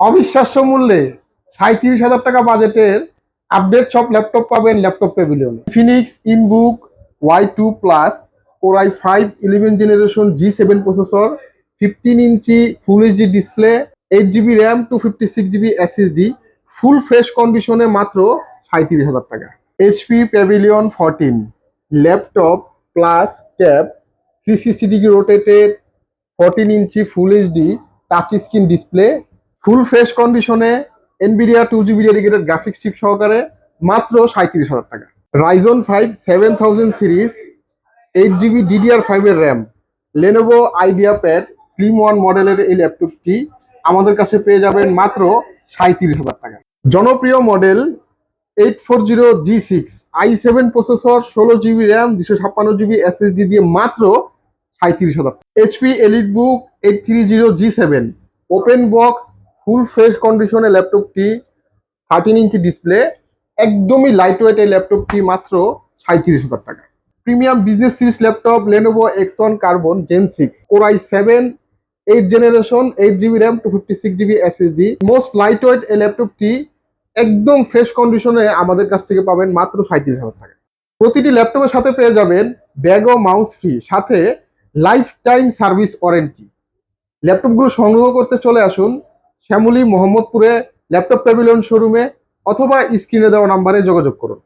অবিশ্বাস্য মূল্যে সাঁত্রিশ হাজার টাকা বাজেটের আপডেট সব ল্যাপটপ পাবেন ল্যাপটপ প্যাভিলিয়নে। Infinix InBook Y two plus core i five eleven generation G seven processor fifteen inch full HD display eight GB RAM two fifty six GB SSD full fresh কন্ডিশনে মাত্র সাঁত্রিশ হাজার টাকা। HP Pavilion fourteen laptop plus tab three sixty degree rotated fourteen inch full HD touch screen display full fresh কন্ডিশনে Nvidia two GB dedicated graphics chip সহকারে মাত্র সাঁত্রিশ হাজার টাকা। Ryzen five seven thousand series eight GB DDR ফাইভের RAM Lenovo Idea Pad Slim one মডেলের এই ল্যাপটপটি আমাদের কাছে পেয়ে যাবেন মাত্র সাঁত্রিশ হাজার টাকা। জনপ্রিয় model eight four zero G six i seven processor ষোলো জিবি র্যাম দুশো ছাপ্পান্ন জিবি এসএসডি দিয়ে মাত্র সাঁত্রিশ হাজার HP Elite Book eight three zero G seven open box full fresh কন্ডিশনে ল্যাপটপটি থার্টিন ইঞ্চি ডিসপ্লে, একদমই লাইট ওয়েট এই ল্যাপটপটি মাত্র সাঁত্রিশ হাজার টাকা। Premium business series laptop Lenovo X one Carbon gen six core i seven eight generation eight GB RAM two fifty six GB SSD most light weight এই ল্যাপটপটি একদম ফ্রেশ কন্ডিশনে আমাদের কাছ থেকে পাবেন মাত্র সাঁত্রিশ হাজার টাকা। প্রতিটি ল্যাপটপের সাথে পেয়ে যাবেন ব্যাগ ও মাউস ফ্রি সাথে লাইফ টাইম সার্ভিস ওয়ারেন্টি ল্যাপটপগুলো সংগ্রহ করতে চলে আসুন শ্যামলী মোহাম্মদপুরে ল্যাপটপ প্যাভিলিয়ন শোরুমে অথবা স্ক্রিনে দেওয়া নাম্বারে যোগাযোগ করুন।